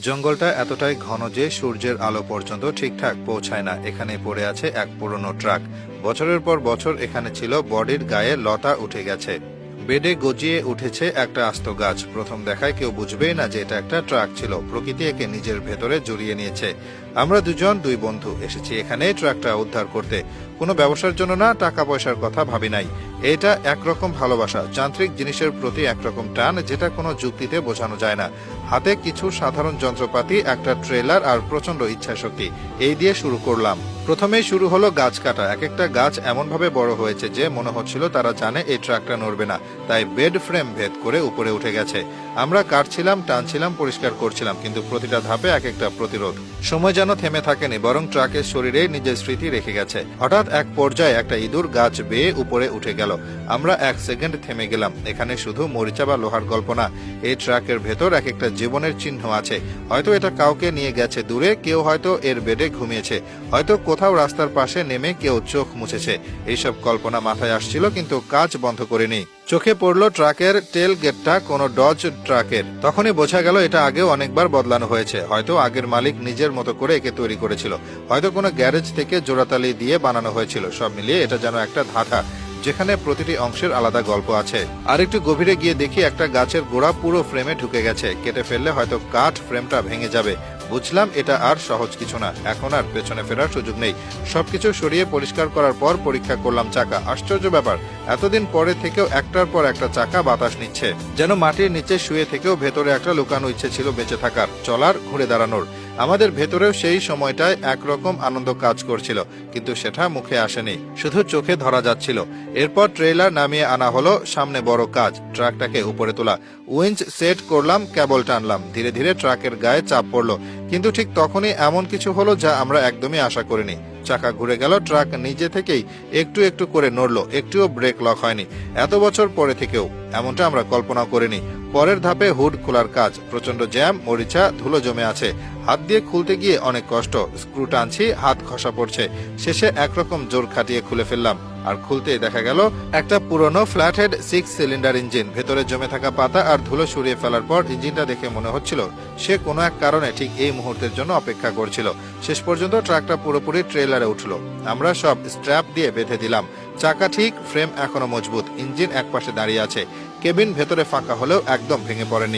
জঙ্গলটা এতটাই ঘন যে সূর্যের আলো পর্যন্ত ঠিকঠাক পৌঁছায় না। এখানে পড়ে আছে এক পুরনো ট্রাক। বছরের পর বছর এখানে ছিল, বডির গায়ে লতা উঠে গেছে। বেডে গজিয়ে উঠেছে একটা আস্ত গাছ। প্রথম দেখায় কেউ বুঝবেই না যে এটা একটা ট্রাক ছিল। প্রকৃতি একে নিজের ভেতরে জড়িয়ে নিয়েছে। আমরা দুজন, দুই বন্ধু, এসেছি এখানে ট্রাকটা উদ্ধার করতে। কোনো ব্যবসার জন্য না টাকা পয়সার কথা ভাবি নাই। এটা একরকম ভালোবাসা, যান্ত্রিক জিনিসের প্রতি একরকম টান যেটা কোনো যুক্তিতে বোঝানো যায় না। হাতে কিছু সাধারণ যন্ত্রপাতি, একটা ট্রেলার আর প্রচণ্ড ইচ্ছাশক্তি। এই দিয়ে শুরু করলাম। প্রথমেই শুরু হলো গাছ কাটা। এক একটা গাছ এমনভাবে বড় হয়েছে যে মনে হচ্ছিল তারা জানে এই ট্রাকটা নড়বে না। তাই বেড ফ্রেম ভেদ করে উপরে উঠে গেছে। আমরা কাটছিলাম, টানছিলাম, পরিষ্কার করছিলাম, কিন্তু প্রতিটা ধাপে এক একটা প্রতিরোধ। সময় যেন থেমে থাকেনি, বরং ট্রাকের শরীরে নিজের স্মৃতি রেখে গেছে। হঠাৎ এক পর্যায়ে একটা ইঁদুর গাছ বেয়ে উপরে উঠে গেল। আমরা এক সেকেন্ড থেমে গেলাম। এখানে শুধু মরিচা বা লোহার গল্প না, এই ট্রাকের ভেতর এক একটা জীবনের চিহ্ন আছে। হয়তো এটা কাউকে নিয়ে গেছে দূরে, কেউ হয়তো এর বেডে ঘুমিয়েছে। হয়তো কোথাও রাস্তার পাশে নেমে কেউ চোখ মুছেছে। এইসব কল্পনা মাথায় আসছিল, কিন্তু কাজ বন্ধ করেনি। চোখে পড়ল ট্রাকের টেল গেটটা, কোনো ডজ ট্রাকের। তখনই বোঝা গেল এটা আগেও অনেকবার বদলানো হয়েছে। হয়তো আগের মালিক নিজের মতো করে একে তৈরি করেছিল। হয়তো কোনো গ্যারেজ থেকে জোড়াতালি দিয়ে বানানো হয়েছিল। সব মিলিয়ে এটা যেন একটা ধাঁধা, যেখানে প্রতিটি অংশের আলাদা গল্প আছে। আর একটু গভীরে গিয়ে দেখি একটা গাছের গোড়া পুরো ফ্রেমে ঢুকে গেছে। কেটে ফেললে হয়তো কাঠ ফ্রেমটা ভেঙে যাবে। বুঝলাম এটা আর সহজ কিছু না। এখন আর পেছনে ফেরার সুযোগ নেই। সবকিছু সরিয়ে পরিষ্কার করার পর পরীক্ষা করলাম চাকা। আশ্চর্য ব্যাপার, এতদিন পরে থেকেও একটার পর একটা চাকা বাতাস নিচ্ছে। যেন মাটির নিচে শুয়ে থেকেও ভেতরে একটা লুকানো ইচ্ছে ছিল বেঁচে থাকার, চলার, ঘুরে দাঁড়ানোর। আমাদের ভেতরেও সেই সময়টায় একরকম আনন্দ কাজ করছিল, কিন্তু সেটা মুখে আসেনি, শুধু চোখে ধরা যাচ্ছিল। এরপর ট্রেলার নামিয়ে আনা হলো সামনে বড় কাজ, ট্রাকটাকে উপরে তোলা। উইঞ্চ সেট করলাম কেবল টানলাম ধীরে ধীরে ট্রাকের গায়ে চাপ পড়ল, কিন্তু ঠিক তখনই এমন কিছু হলো যা আমরা একদমই আশা করিনি। চাকা ঘুরে গেল, ট্রাক নিজে থেকেই একটু একটু করে নড়লো, একটুও ব্রেক লক হয়নি, এত বছর পরে থেকেও। এমনটা আমরা কল্পনা করিনি। পরের ধাপে হুড খোলার কাজ। প্রচণ্ড জ্যাম, মরিচা, ধুলো জমে আছে। হাত দিয়ে খুলতে গিয়ে অনেক কষ্ট। স্ক্রু টানছি, হাত খসা পড়ছে। শেষে একরকম জোর খাটিয়ে খুলে ফেললাম। আর খুলতেই দেখা গেল একটা পুরনো flat head six cylinder engine. ভেতরে জমে থাকা পাতা আর ধুলো সরিয়ে ফেলার পর ইঞ্জিনটা দেখে মনে হচ্ছিল, সে কোনো এক কারণে ঠিক এই মুহূর্তের জন্য অপেক্ষা করছিল। শেষ পর্যন্ত ট্রাকটা পুরোপুরি ট্রেলারে উঠল। আমরা সব স্ট্র্যাপ দিয়ে বেঁধে দিলাম। চাকা ঠিক ফ্রেম এখনও মজবুত ইঞ্জিন একপাশে দাঁড়িয়ে আছে। কেবিন ভেতরে ফাঁকা হলেও একদম ভেঙে পড়েনি।